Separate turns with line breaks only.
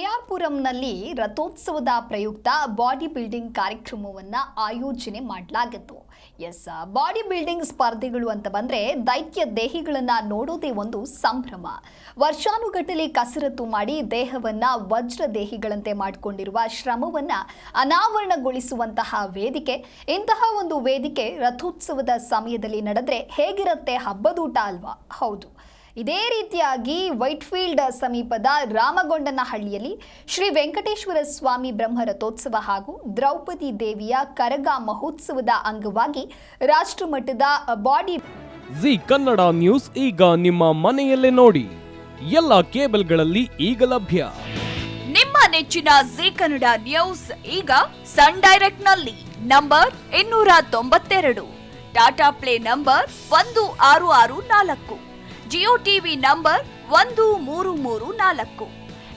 এ ಕೆಆರ್ಪುರಂನಲ್ಲಿ ರಥೋತ್ಸವದ ಪ್ರಯುಕ್ತ body building ಕಾರ್ಯಕ್ರಮವನ್ನು ಆಯೋಜನೆ ಮಾಡಲಾಗಿತ್ತು. ಎಸ್ ಬಾಡಿ ಬಿಲ್ಡಿಂಗ್ ಸ್ಪರ್ಧೆಗಳು ಅಂತ ಬಂದರೆ ದೈತ್ಯ ದೇಹಿಗಳನ್ನು ನೋಡೋದೇ ಒಂದು ಸಂಭ್ರಮ. ವರ್ಷಾನುಗಟ್ಟಲೆ ಕಸರತ್ತು ಮಾಡಿ ದೇಹವನ್ನು ವಜ್ರ ದೇಹಿಗಳಂತೆ ಮಾಡಿಕೊಂಡಿರುವ ಶ್ರಮವನ್ನು ಅನಾವರಣಗೊಳಿಸುವಂತಹ ವೇದಿಕೆ. ಇಂತಹ ಒಂದು ವೇದಿಕೆ ರಥೋತ್ಸವದ ಸಮಯದಲ್ಲಿ ನಡೆದರೆ ಹೇಗಿರುತ್ತೆ ಹಬ್ಬದೂಟ ಅಲ್ವಾ? ಹೌದು. ಇದೇ ರೀತಿಯಾಗಿ ವೈಟ್ಫೀಲ್ಡ್ ಸಮೀಪದ ರಾಮಗೊಂಡನಹಳ್ಳಿಯಲ್ಲಿ ಶ್ರೀ ವೆಂಕಟೇಶ್ವರ ಸ್ವಾಮಿ ಬ್ರಹ್ಮರಥೋತ್ಸವ ಹಾಗೂ ದ್ರೌಪದಿ ದೇವಿಯ ಕರಗ ಮಹೋತ್ಸವದ ಅಂಗವಾಗಿ ರಾಷ್ಟ್ರಮಟ್ಟದ ಬಾಡಿ
ಜಿ ಕನ್ನಡ ನ್ಯೂಸ್ ಈಗ ನಿಮ್ಮ ಮನೆಯಲ್ಲೇ ನೋಡಿ. ಎಲ್ಲ ಕೇಬಲ್ಗಳಲ್ಲಿ ಈಗ ಲಭ್ಯ.
ನಿಮ್ಮ ನೆಚ್ಚಿನ ಜಿ ಕನ್ನಡ ನ್ಯೂಸ್ ಈಗ ಸನ್ ಡೈರೆಕ್ಟ್ನಲ್ಲಿ ನಂಬರ್ ಇನ್ನೂರ ತೊಂಬತ್ತೆರಡು. ಟಾಟಾ ಪ್ಲೇ ನಂಬರ್ ಒಂದು ಆರು ಆರು ನಾಲ್ಕು. ಜಿಯೋ ಟಿವಿ ನಂಬರ್ ಒಂದು ಮೂರು ಮೂರು ನಾಲ್ಕು.